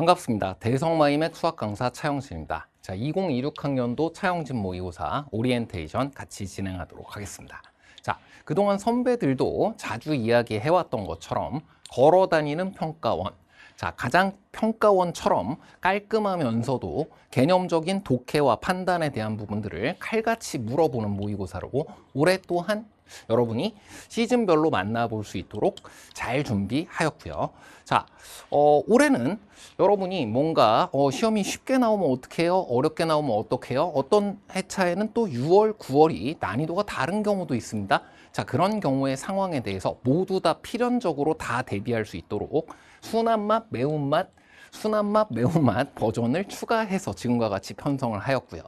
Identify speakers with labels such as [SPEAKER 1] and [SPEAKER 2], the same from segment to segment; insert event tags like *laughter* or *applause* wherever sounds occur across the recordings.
[SPEAKER 1] 반갑습니다. 대성마이맥 수학 강사 차영진입니다. 자, 2026학년도 차영진 모의고사 오리엔테이션 같이 진행하도록 하겠습니다. 자, 그동안 선배들도 자주 이야기해왔던 것처럼 걸어다니는 평가원. 자, 가장 평가원처럼 깔끔하면서도 개념적인 독해와 판단에 대한 부분들을 칼같이 물어보는 모의고사로 올해 또한 여러분이 시즌별로 만나볼 수 있도록 잘 준비하였고요. 자, 어, 올해는 여러분이 뭔가 어, 시험이 쉽게 나오면 어떻게 해요? 어렵게 나오면 어떻게 해요? 어떤 해차에는 또 6월, 9월이 난이도가 다른 경우도 있습니다. 자, 그런 경우의 상황에 대해서 모두 다 필연적으로 다 대비할 수 있도록 순한 맛, 매운맛, 순한 맛, 매운맛 버전을 추가해서 지금과 같이 편성을 하였고요.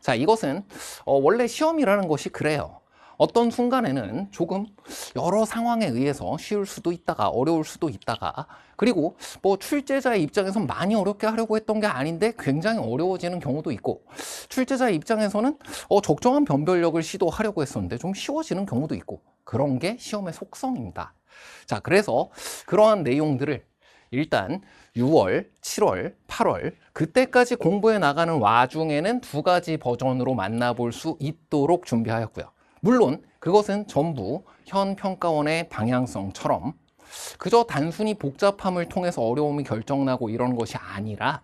[SPEAKER 1] 자, 이것은 어, 원래 시험이라는 것이 그래요. 어떤 순간에는 조금 여러 상황에 의해서 쉬울 수도 있다가 어려울 수도 있다가 그리고 뭐 출제자의 입장에서 많이 어렵게 하려고 했던 게 아닌데 굉장히 어려워지는 경우도 있고 출제자의 입장에서는 어, 적정한 변별력을 시도하려고 했었는데 좀 쉬워지는 경우도 있고 그런 게 시험의 속성입니다. 자, 그래서 그러한 내용들을 일단 6월, 7월, 8월 그때까지 공부해 나가는 와중에는 두 가지 버전으로 만나볼 수 있도록 준비하였고요. 물론 그것은 전부 현 평가원의 방향성처럼 그저 단순히 복잡함을 통해서 어려움이 결정나고 이런 것이 아니라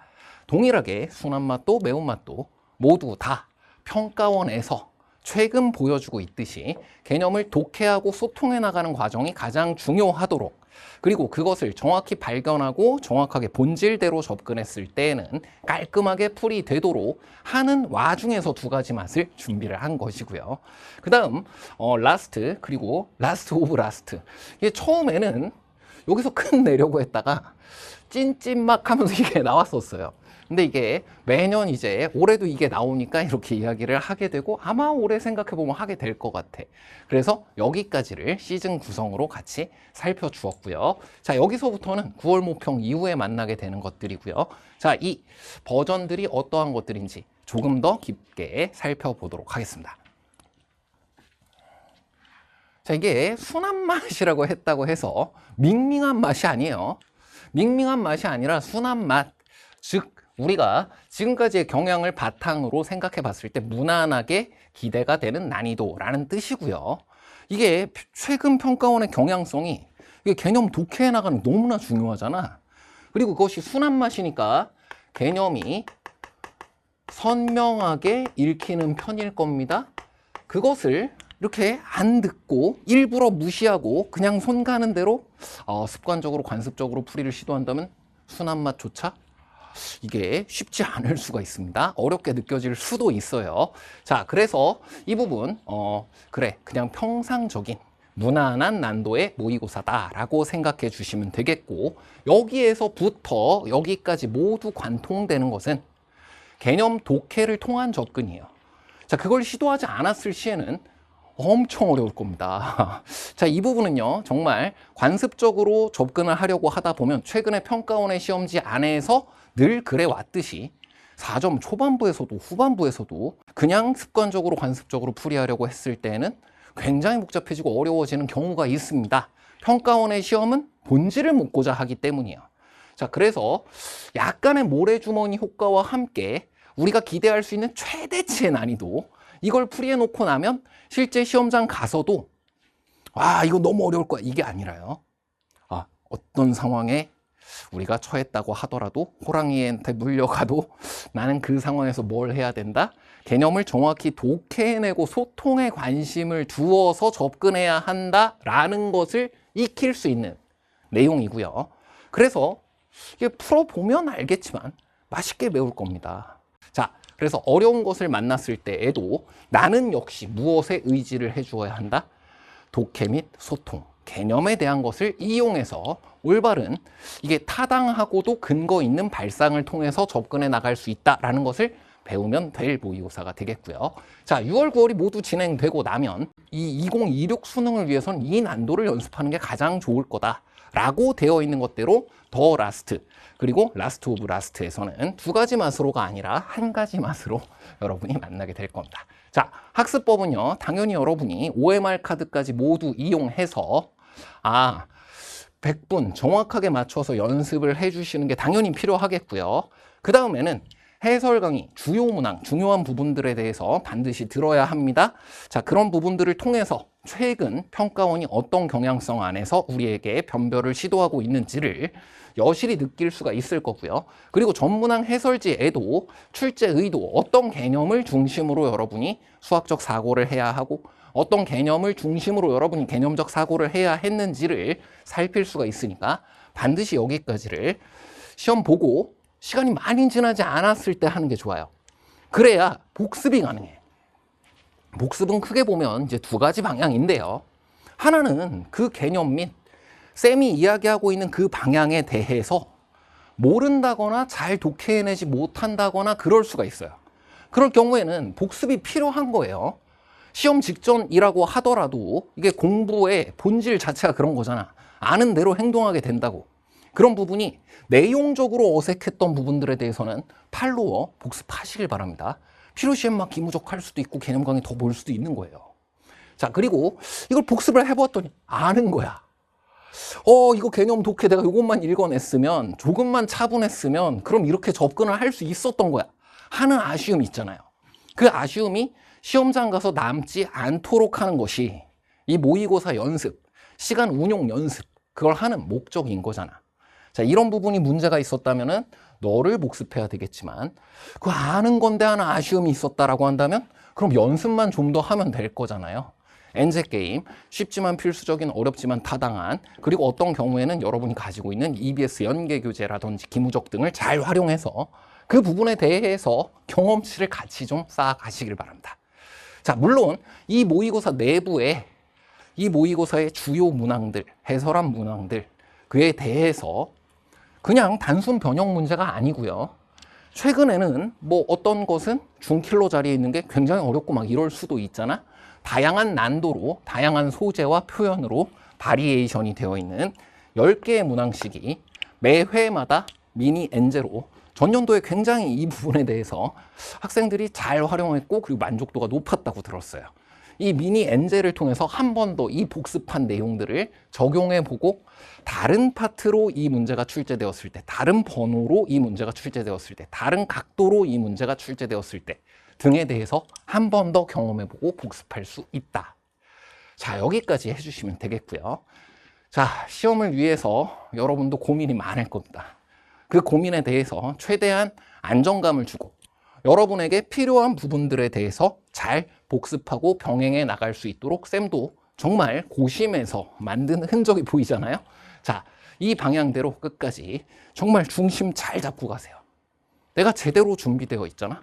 [SPEAKER 1] 동일하게 순한 맛도 매운맛도 모두 다 평가원에서 최근 보여주고 있듯이 개념을 독해하고 소통해 나가는 과정이 가장 중요하도록 그리고 그것을 정확히 발견하고 정확하게 본질대로 접근했을 때에는 깔끔하게 풀이 되도록 하는 와중에서 두 가지 맛을 준비를 한 것이고요. 그 다음 어, 라스트 그리고 라스트 오브 라스트 이게 처음에는 여기서 큰 *laughs* 내려고 했다가 찐찐막 하면서 이게 *laughs* 나왔었어요. 근데 이게 매년 이제 올해도 이게 나오니까 이렇게 이야기를 하게 되고 아마 올해 생각해보면 하게 될 것 같아. 그래서 여기까지를 시즌 구성으로 같이 살펴주었고요. 자, 여기서부터는 9월 모평 이후에 만나게 되는 것들이고요. 자, 이 버전들이 어떠한 것들인지 조금 더 깊게 살펴보도록 하겠습니다. 자, 이게 순한 맛이라고 했다고 해서 밍밍한 맛이 아니에요. 밍밍한 맛이 아니라 순한 맛. 즉, 우리가 지금까지의 경향을 바탕으로 생각해 봤을 때 무난하게 기대가 되는 난이도라는 뜻이고요. 이게 최근 평가원의 경향성이 이게 개념 독해해 나가는 너무나 중요하잖아. 그리고 그것이 순한 맛이니까 개념이 선명하게 읽히는 편일 겁니다. 그것을 이렇게 안 듣고 일부러 무시하고 그냥 손 가는 대로 어, 습관적으로 관습적으로 풀이를 시도한다면 순한 맛조차 이게 쉽지 않을 수가 있습니다. 어렵게 느껴질 수도 있어요. 자, 그래서 이 부분, 어, 그래, 그냥 평상적인 무난한 난도의 모의고사다라고 생각해 주시면 되겠고, 여기에서부터 여기까지 모두 관통되는 것은 개념 독해를 통한 접근이에요. 자, 그걸 시도하지 않았을 시에는 엄청 어려울 겁니다. *laughs* 자, 이 부분은요, 정말 관습적으로 접근을 하려고 하다 보면 최근에 평가원의 시험지 안에서 늘 그래 왔듯이 4점 초반부에서도 후반부에서도 그냥 습관적으로 관습적으로 풀이하려고 했을 때는 굉장히 복잡해지고 어려워지는 경우가 있습니다. 평가원의 시험은 본질을 묻고자 하기 때문이에요. 자, 그래서 약간의 모래주머니 효과와 함께 우리가 기대할 수 있는 최대치의 난이도 이걸 풀이해 놓고 나면 실제 시험장 가서도 아, 이거 너무 어려울 거야. 이게 아니라요. 아, 어떤 상황에 우리가 처했다고 하더라도 호랑이한테 물려가도 나는 그 상황에서 뭘 해야 된다? 개념을 정확히 독해내고 소통에 관심을 두어서 접근해야 한다라는 것을 익힐 수 있는 내용이고요. 그래서 이게 풀어보면 알겠지만 맛있게 매울 겁니다. 자, 그래서 어려운 것을 만났을 때에도 나는 역시 무엇에 의지를 해주어야 한다? 독해 및 소통, 개념에 대한 것을 이용해서 올바른 이게 타당하고도 근거 있는 발상을 통해서 접근해 나갈 수 있다라는 것을 배우면 될 모의고사가 되겠고요. 자, 6월, 9월이 모두 진행되고 나면 이 2026 수능을 위해서는 이 난도를 연습하는 게 가장 좋을 거다. 라고 되어 있는 것대로 더 라스트 그리고 라스트 오브 라스트에서는 두 가지 맛으로가 아니라 한 가지 맛으로 *laughs* 여러분이 만나게 될 겁니다. 자, 학습법은요. 당연히 여러분이 OMR 카드까지 모두 이용해서 아, 100분 정확하게 맞춰서 연습을 해주시는 게 당연히 필요하겠고요. 그 다음에는 해설 강의, 주요 문항, 중요한 부분들에 대해서 반드시 들어야 합니다. 자, 그런 부분들을 통해서 최근 평가원이 어떤 경향성 안에서 우리에게 변별을 시도하고 있는지를 여실히 느낄 수가 있을 거고요. 그리고 전문항 해설지에도 출제 의도, 어떤 개념을 중심으로 여러분이 수학적 사고를 해야 하고 어떤 개념을 중심으로 여러분이 개념적 사고를 해야 했는지를 살필 수가 있으니까 반드시 여기까지를 시험 보고 시간이 많이 지나지 않았을 때 하는 게 좋아요. 그래야 복습이 가능해. 복습은 크게 보면 이제 두 가지 방향인데요. 하나는 그 개념 및 쌤이 이야기하고 있는 그 방향에 대해서 모른다거나 잘 독해내지 못한다거나 그럴 수가 있어요. 그럴 경우에는 복습이 필요한 거예요. 시험 직전이라고 하더라도 이게 공부의 본질 자체가 그런 거잖아. 아는 대로 행동하게 된다고. 그런 부분이 내용적으로 어색했던 부분들에 대해서는 팔로워 복습하시길 바랍니다. 필요시엔 막 기무적할 수도 있고 개념 강의 더 볼 수도 있는 거예요. 자, 그리고 이걸 복습을 해봤더니 아는 거야. 어, 이거 개념 독해 내가 이것만 읽어냈으면 조금만 차분했으면 그럼 이렇게 접근을 할 수 있었던 거야. 하는 아쉬움이 있잖아요. 그 아쉬움이 시험장 가서 남지 않도록 하는 것이 이 모의고사 연습, 시간 운용 연습, 그걸 하는 목적인 거잖아. 자, 이런 부분이 문제가 있었다면은 너를 복습해야 되겠지만 그 아는 건데 하나 아쉬움이 있었다라고 한다면 그럼 연습만 좀 더 하면 될 거잖아요. 엔제 게임 쉽지만 필수적인 어렵지만 타당한 그리고 어떤 경우에는 여러분이 가지고 있는 EBS 연계 교재라든지 기무적 등을 잘 활용해서 그 부분에 대해서 경험치를 같이 좀 쌓아가시길 바랍니다. 자, 물론 이 모의고사 내부에 이 모의고사의 주요 문항들, 해설한 문항들 그에 대해서 그냥 단순 변형 문제가 아니고요. 최근에는 뭐 어떤 것은 중킬로 자리에 있는 게 굉장히 어렵고 막 이럴 수도 있잖아. 다양한 난도로, 다양한 소재와 표현으로 바리에이션이 되어 있는 10개의 문항식이 매 회마다 미니 엔제로 전년도에 굉장히 이 부분에 대해서 학생들이 잘 활용했고 그리고 만족도가 높았다고 들었어요. 이 미니 엔제를 통해서 한 번 더 이 복습한 내용들을 적용해 보고 다른 파트로 이 문제가 출제되었을 때, 다른 번호로 이 문제가 출제되었을 때, 다른 각도로 이 문제가 출제되었을 때 등에 대해서 한 번 더 경험해 보고 복습할 수 있다. 자, 여기까지 해주시면 되겠고요. 자, 시험을 위해서 여러분도 고민이 많을 겁니다. 그 고민에 대해서 최대한 안정감을 주고 여러분에게 필요한 부분들에 대해서 잘 복습하고 병행해 나갈 수 있도록 쌤도 정말 고심해서 만든 흔적이 보이잖아요. 자, 이 방향대로 끝까지 정말 중심 잘 잡고 가세요. 내가 제대로 준비되어 있잖아?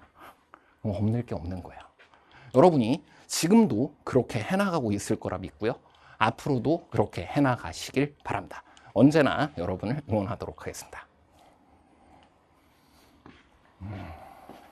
[SPEAKER 1] 그럼 없는 게 없는 거야. 여러분이 지금도 그렇게 해나가고 있을 거라 믿고요. 앞으로도 그렇게 해나가시길 바랍니다. 언제나 여러분을 응원하도록 하겠습니다. 음.